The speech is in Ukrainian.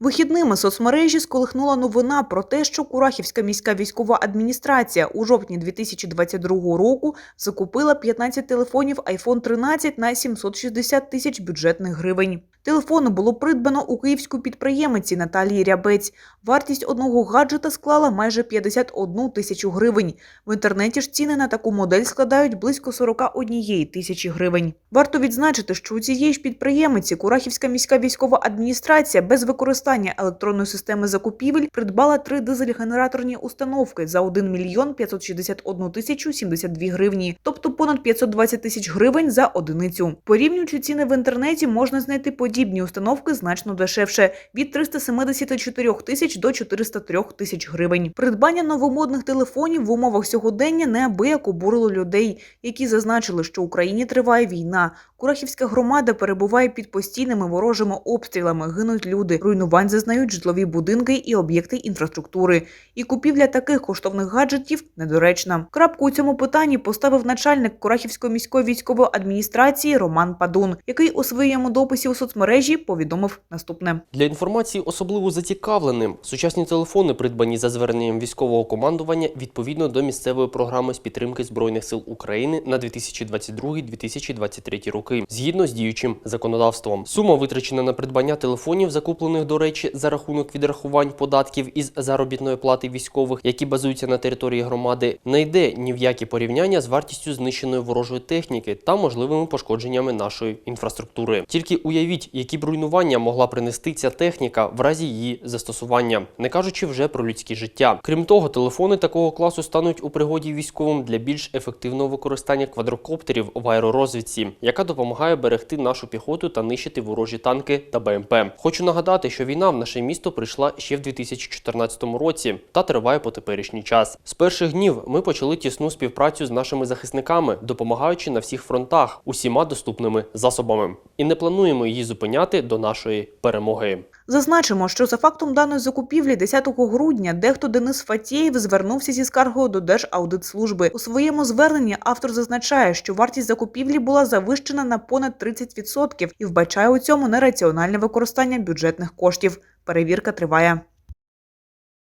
Вихідними соцмережі сколихнула новина про те, що Курахівська міська військова адміністрація у жовтні 2022 року закупила 15 телефонів iPhone 13 на 760 тисяч бюджетних гривень. Телефони було придбано у київську підприємиці Наталії Рябець. Вартість одного гаджета склала майже 51 тисячу гривень. В інтернеті ж ціни на таку модель складають близько 41 тисячі гривень. Варто відзначити, що у цієї ж підприємиці Курахівська міська військова адміністрація без використання електронної системи закупівель придбала три дизель-генераторні установки за 1 мільйон 561 тисячу 72 гривні, тобто понад 520 тисяч гривень за одиницю. Порівнюючи ціни в інтернеті, можна знайти подібні установки значно дешевше від 374 тисяч до 403 тисяч гривень. Придбання новомодних телефонів в умовах сьогодення неабияк обурило людей, які зазначили, що в Україні триває війна. Курахівська громада перебуває під постійними ворожими обстрілами, гинуть люди, руйнувань зазнають житлові будинки і об'єкти інфраструктури. І купівля таких коштовних гаджетів недоречна. Крапку у цьому питанні поставив начальник Курахівської міської військової адміністрації Роман Падун, який у своєму дописі у соцмережі повідомив наступне. Для інформації особливо зацікавленим сучасні телефони, придбані за зверненням військового командування відповідно до місцевої програми з підтримки збройних сил України на 2022-2023 роки, згідно з діючим законодавством. Сума витрачена на придбання телефонів, закуплених до речі, за рахунок відрахувань податків із заробітної плати військових, які базуються на території громади, не йде ні в які порівняння з вартістю знищеної ворожої техніки та можливими пошкодженнями нашої інфраструктури. Тільки уявіть, які б руйнування могла принести ця техніка в разі її застосування, не кажучи вже про людське життя. Крім того, телефони такого класу стануть у пригоді військовим для більш ефективного використання квадрокоптерів в аеророзвідці, яка допомагає берегти нашу піхоту та нищити ворожі танки та БМП. Хочу нагадати, що війна в наше місто прийшла ще в 2014 році та триває по теперішній час. З перших днів ми почали тісну співпрацю з нашими захисниками, допомагаючи на всіх фронтах усіма доступними засобами, і не плануємо її зупиняти до нашої перемоги. Зазначимо, що за фактом даної закупівлі 10 грудня дехто Денис Фатєєв звернувся зі скаргою до Держаудитслужби. У своєму зверненні автор зазначає, що вартість закупівлі була завищена на понад 30% і вбачає у цьому нераціональне використання бюджетних коштів. Перевірка триває.